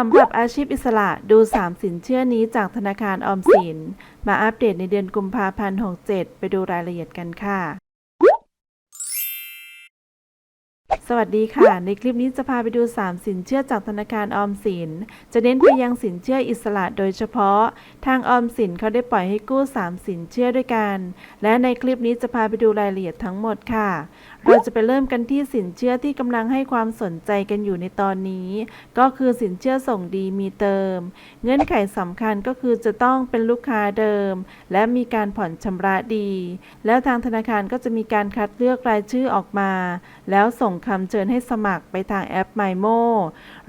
สำหรับอาชีพอิสระดู3สินเชื่อนี้จากธนาคารออมสิน มาอัปเดตในเดือนกุมภาพันธ์67 ไปดูรายละเอียดกันค่ะ สวัสดีค่ะ ในคลิปนี้จะพาไปดู 3 สินเชื่อจากธนาคารออมสิน จะเน้นไปยังสินเชื่ออิสระโดยเฉพาะ ทางออมสินเขาได้ปล่อยให้กู้ 3 สินเชื่อด้วยกัน และในคลิปนี้จะพาไปดูรายละเอียดทั้งหมดค่ะเราจะไปเริ่มกันที่สินเชื่อที่กำลังให้ความสนใจกันอยู่ในตอนนี้ ก็คือสินเชื่อส่งดีมีเติม เงื่อนไขสำคัญก็คือจะต้องเป็นลูกค้าเดิม และมีการผ่อนชำระดี แล้วทางธนาคารก็จะมีการคัดเลือกรายชื่อออกมา แล้วส่งคำเชิญให้สมัครไปทางแอป MyMo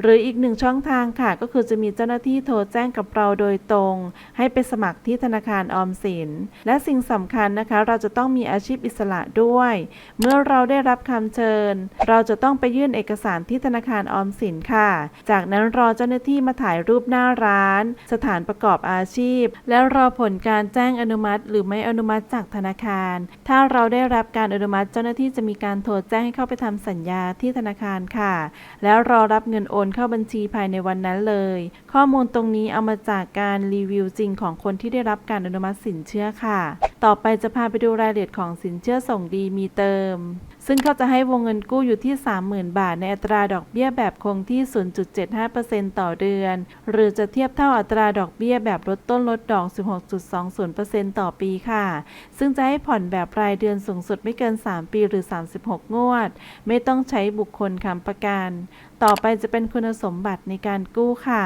หรืออีกหนึ่งช่องทางค่ะ ก็คือจะมีเจ้าหน้าที่โทรแจ้งกับเราโดยตรง ให้ไปสมัครที่ธนาคารออมสิน และสิ่งสำคัญนะคะ เราจะต้องมีอาชีพอิสระด้วย เมื่อเราราได้รับคำเชิญ เราจะต้องไปยื่นเอกสารที่ธนาคารออมสินค่ะ จากนั้นรอเจ้าหน้าที่มาถ่ายรูปหน้าร้าน สถานประกอบอาชีพ แล้วรอผลการแจ้งอนุมัติ หรือไม่อนุมัติจากธนาคาร ถ้าเราได้รับการอนุมัติเจ้าหน้าที่จะมีการโทรแจ้งให้เข้าไปทำสัญญาที่ธนาคารค่ะ แล้วรอรับเงินโอนเข้าบัญชีภายในวันนั้นเลย ข้อมูลตรงนี้เอามาจากการรีวิวจริงของคนที่ได้รับการอนุมัติสินเชื่อค่ะต่อไปจะพาไปดูรายละเอียดของสินเชื่อส่งดีมีเติมซึ่งเขาจะให้วงเงินกู้อยู่ที่ 30,000 บาท ในอัตราดอกเบี้ยแบบคงที่ 0.75%ต่อเดือน หรือจะเทียบเท่าอัตราดอกเบี้ยแบบลดต้นลดดอก 16.20%ต่อปีค่ะ ซึ่งจะให้ผ่อนแบบรายเดือนสูงสุดไม่เกิน 3 ปีหรือ 36 งวด ไม่ต้องใช้บุคคลค้ำประกัน ต่อไปจะเป็นคุณสมบัติในการกู้ค่ะ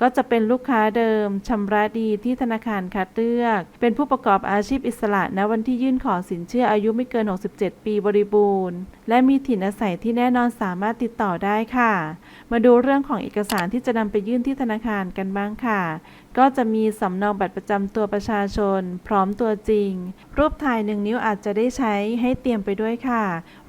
ก็จะเป็นลูกค้าเดิมชำระดีที่ธนาคารคัดเลือก เป็นผู้ประกอบอาชีพอิสระณวันที่ยื่นขอสินเชื่ออายุไม่เกิน 67 ปีบริบูรณ์บูรณ์และมีถิ่นอาศัยที่แน่นอนสามารถติดต่อได้ค่ะ มาดูเรื่องของเอกสารที่จะนำไปยื่นที่ธนาคารกันบ้างค่ะ ก็จะมีสำเนาบัตรประจำตัวประชาชน พร้อมตัวจริง รูปถ่ายหนึ่งนิ้วอาจจะได้ใช้ให้เตรียมไปด้วยค่ะ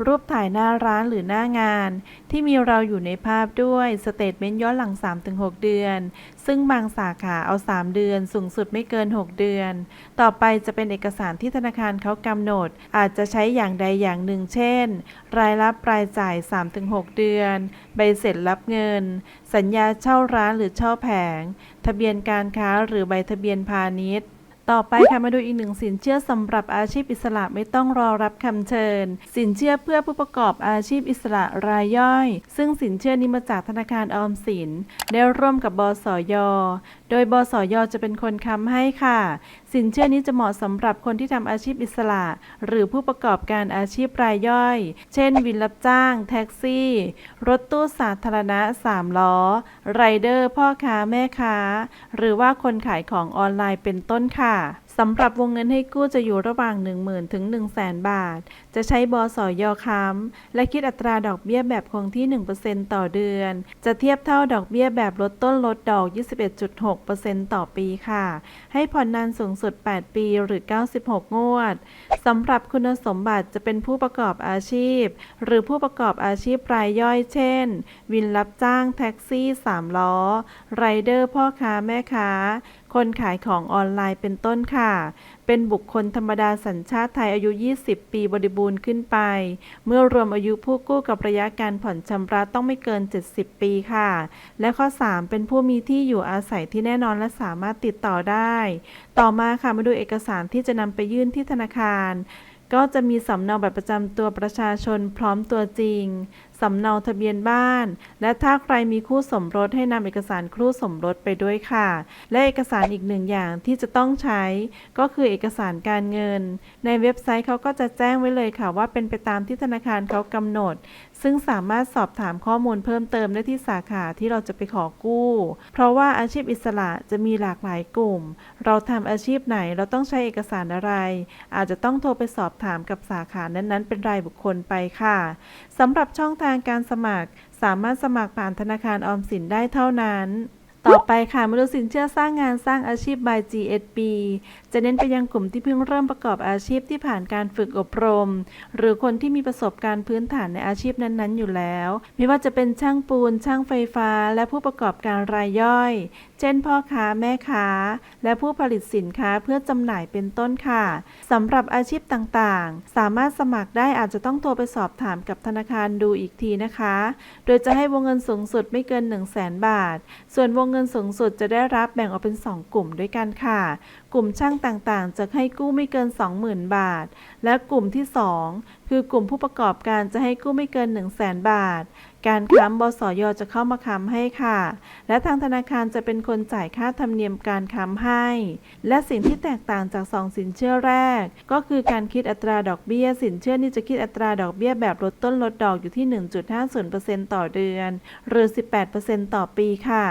รูปถ่ายหน้าร้านหรือหน้างาน ที่มีเราอยู่ในภาพด้วยสเตทเมนต์ย้อนหลัง 3-6 เดือน ซึ่งบางสาขาเอา 3 เดือน สูงสุดไม่เกิน 6 เดือน ต่อไปจะเป็นเอกสารที่ธนาคารเขากำหนด อาจจะใช้อย่างใดอย่างหนึ่ง เช่นรายรับรายจ่าย 3-6 เดือน ใบเสร็จรับเงิน สัญญาเช่าร้านหรือเช่าแผง ทะเบียนการค้าหรือใบทะเบียนพาณิชย์ ต่อไปค่ะมาดูอีกหนึ่งสินเชื่อสำหรับอาชีพอิสระไม่ต้องรอรับคำเชิญ สินเชื่อเพื่อผู้ประกอบอาชีพอิสระรายย่อย ซึ่งสินเชื่อนี้มาจากธนาคารออมสิน ได้ร่วมกับบสย โดยบสย จะเป็นคนค้ำให้ค่ะ สินเชื่อนี้จะเหมาะสำหรับคนที่ทำอาชีพอิสระ หรือผู้ประกอบการอาชีพรายย่อย เช่น วินรับจ้าง แท็กซี่ รถตู้สาธารณะ3ล้อไรเดอร์ พ่อค้าแม่ค้า หรือว่าคนขายของออนไลน์เป็นต้นค่ะค่ะ สำหรับวงเงินให้กู้จะอยู่ระหว่าง 10,000 ถึง 100,000 บาท จะใช้บสอยอค้ำและคิดอัตราดอกเบี้ยแบบคงที่ 1%ต่อเดือน จะเทียบเท่าดอกเบี้ยแบบลดต้นลดดอก 21.6%ต่อปีค่ะ ให้ผ่อนนานสูงสุด 8 ปีหรือ 96 งวด สำหรับคุณสมบัติจะเป็นผู้ประกอบอาชีพ หรือผู้ประกอบอาชีพรายย่อยเช่น วินรับจ้างแท็กซี่3ล้อไรเดอร์พ่อค้าแม่ค้า คนขายของออนไลน์เป็นต้นค่ะค่ะ เป็นบุคคลธรรมดาสัญชาติไทยอายุ 20 ปีบริบูรณ์ขึ้นไป เมื่อรวมอายุผู้กู้กับระยะการผ่อนชำระต้องไม่เกิน 70 ปีค่ะ และข้อ 3 เป็นผู้มีที่อยู่อาศัยที่แน่นอนและสามารถติดต่อได้ ต่อมาค่ะมาดูเอกสารที่จะนำไปยื่นที่ธนาคารก็จะมีสำเนาบัตรประจำตัวประชาชนพร้อมตัวจริง สำเนาทะเบียนบ้าน และถ้าใครมีคู่สมรสให้นำเอกสารคู่สมรสไปด้วยค่ะ และเอกสารอีกหนึ่งอย่างที่จะต้องใช้ ก็คือเอกสารการเงิน ในเว็บไซต์เขาก็จะแจ้งไว้เลยค่ะว่าเป็นไปตามที่ธนาคารเขากำหนด ซึ่งสามารถสอบถามข้อมูลเพิ่มเติมได้ที่สาขาที่เราจะไปขอกู้ เพราะว่าอาชีพอิสระจะมีหลากหลายกลุ่ม เราทำอาชีพไหนเราต้องใช้เอกสารอะไร อาจจะต้องโทรไปสอบถามกับสาขานั้นๆ เป็นรายบุคคลไปค่ะสำหรับช่องทางการสมัคร สามารถสมัครผ่านธนาคารออมสินได้เท่านั้น ต่อไปค่ะมาดูสินเชื่อสร้างงานสร้างอาชีพ by GSB จะเน้นไปยังกลุ่มที่เพิ่งเริ่มประกอบอาชีพที่ผ่านการฝึกอบรม หรือคนที่มีประสบการณ์พื้นฐานในอาชีพนั้นๆ อยู่แล้ว ไม่ว่าจะเป็นช่างปูน ช่างไฟฟ้า และผู้ประกอบการรายย่อย ช่นพ่อค้าแม่ค้า และผู้ผลิตสินค้าเพื่อจำหน่ายเป็นต้นค่ะสำหรับอาชีพต่างๆ สามารถสมัครได้อาจจะต้องโทรไปสอบถามกับธนาคารดูอีกทีนะคะ โดยจะให้วงเงินสูงสุดไม่เกิน 1 0 0 0 0แสนบาท ส่วนวงเงินสูงสุดจะได้รับแบ่งออกเป็น 2 กลุ่มด้วยกันค่ะ กลุ่มช่างต่างๆ จะให้กู้ไม่เกิน 20,000 บาท และกลุ่มที่ 2 คือกลุ่มผู้ประกอบการจะให้กู้ไม่เกิน 1 0 0 0 0แสนบาท การค้ำบสยจะเข้ามาค้ำให้ค่ะ และทางธนาคารจะเป็นคนจ่ายค่าธรรมเนียมการค้ำให้ และสิ่งที่แตกต่างจากสองสินเชื่อแรก ก็คือการคิดอัตราดอกเบี้ย สินเชื่อนี่จะคิดอัตราดอกเบี้ยแบบลดต้นลดดอกอยู่ที่ 1.50%ต่อเดือน หรือ 18%ต่อปีค่ะ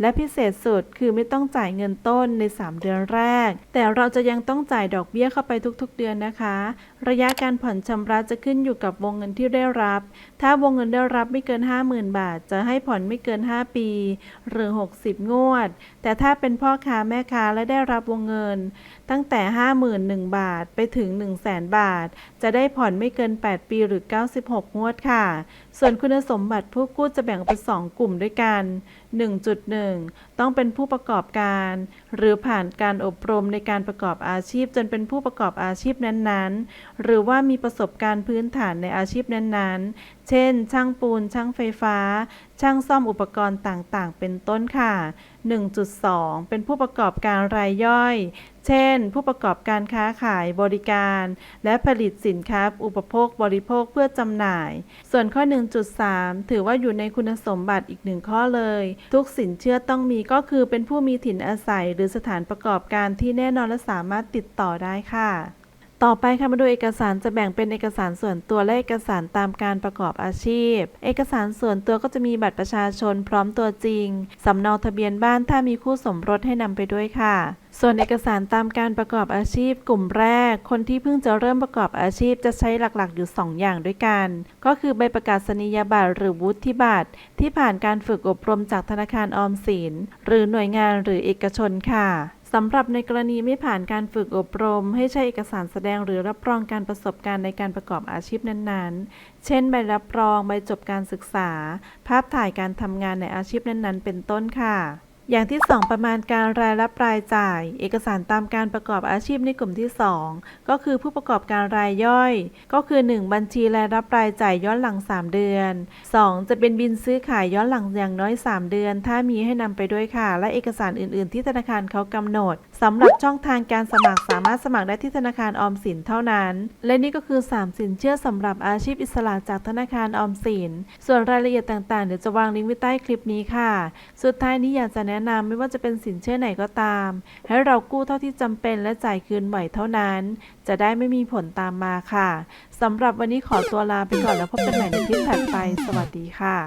และพิเศษสุดคือไม่ต้องจ่ายเงินต้นใน 3 เดือนแรก แต่เราจะยังต้องจ่ายดอกเบี้ยเข้าไปทุกๆ เดือนนะคะ ระยะการผ่อนชำระจะขึ้นอยู่กับวงเงินที่ได้รับ ถ้าวงเงินได้รับไม่เกินน 50,000 บาท จะให้ผ่อนไม่เกิน 5 ปี หรือ 60 งวด แต่ถ้าเป็นพ่อค้าแม่ค้าและได้รับวงเงิน ตั้งแต่ 51,000 บาทไปถึง 100,000 บาท จะได้ผ่อนไม่เกิน 8 ปีหรือ 96 งวดค่ะ ส่วนคุณสมบัติผู้กู้จะแบ่งเป็น2กลุ่มด้วยกัน 1.1 ต้องเป็นผู้ประกอบการ หรือผ่านการอบรมในการประกอบอาชีพจนเป็นผู้ประกอบอาชีพนั้นๆ หรือว่ามีประสบการณ์พื้นฐานในอาชีพนั้นๆ เช่น ช่างปูนช่างงไฟฟ้า ช่างซ่อมอุปกรณ์ต่างๆ เป็นต้นค่ะ 1.2 เป็นผู้ประกอบการรายย่อย เช่น ผู้ประกอบการค้าขายบริการ และผลิตสินค้าอุปโภคบริโภคเพื่อจำหน่าย ส่วนข้อ 1.3 ถือว่าอยู่ในคุณสมบัติอีกหนึ่งข้อเลย ทุกสินเชื่อต้องมีก็คือเป็นผู้มีถิ่นอาศัย หรือสถานประกอบการที่แน่นอนและสามารถติดต่อได้ค่ะ ต่อไปค่ะมาดูเอกสารจะแบ่งเป็นเอกสารส่วนตัวและเอกสารตามการประกอบอาชีพ เอกสารส่วนตัวก็จะมีบัตรประชาชนพร้อมตัวจริง สำเนาทะเบียนบ้านถ้ามีคู่สมรสให้นำไปด้วยค่ะ ส่วนเอกสารตามการประกอบอาชีพ กลุ่มแรก คนที่เพิ่งจะเริ่มประกอบอาชีพจะใช้หลักๆ อยู่ 2 อย่างด้วยกัน ก็คือใบประกาศนียบัตรหรือวุฒิบัตรที่ผ่านการฝึกอบรมจากธนาคารออมสิน หรือหน่วยงานหรือเอกชนค่ะ สำหรับในกรณีไม่ผ่านการฝึกอบรม ให้ใช้เอกสารแสดงหรือรับรองการประสบการณ์ในการประกอบอาชีพนั้นๆ เช่น ใบรับรอง ใบจบการศึกษา ภาพถ่ายการทำงานในอาชีพนั้นๆ เป็นต้นค่ะ อย่างที่ 2 ประมาณการรายรับรายจ่าย เอกสารตามการประกอบอาชีพในกลุ่มที่ 2 ก็คือผู้ประกอบการรายย่อย ก็คือ 1 บัญชีรายรับรายจ่ายย้อนหลัง 3 เดือน 2 จะเป็นบินซื้อขายย้อนหลังอย่างน้อย 3 เดือน ถ้ามีให้นำไปด้วยค่ะ และเอกสารอื่น ๆ ที่ธนาคารเขากำหนดสำหรับช่องทางการสมัครสามารถสมัครได้ที่ธนาคารออมสินเท่านั้น และนี่ก็คือ 3 สินเชื่อสำหรับอาชีพอิสระจากธนาคารออมสิน ส่วนรายละเอียดต่าง ๆ เดี๋ยวจะวางลิงก์ไว้ใต้คลิปนี้ค่ะ สุดท้ายนี้อยากจะแนะนำไม่ว่าจะเป็นสินเชื่อไหนก็ตาม ให้เรากู้เท่าที่จำเป็นและจ่ายคืนบ่อยเท่านั้น จะได้ไม่มีผลตามมาค่ะสำหรับวันนี้ขอตัวลาไปก่อนแล้วพบกันใหม่ในคลิปถัดไป สวัสดีค่ะ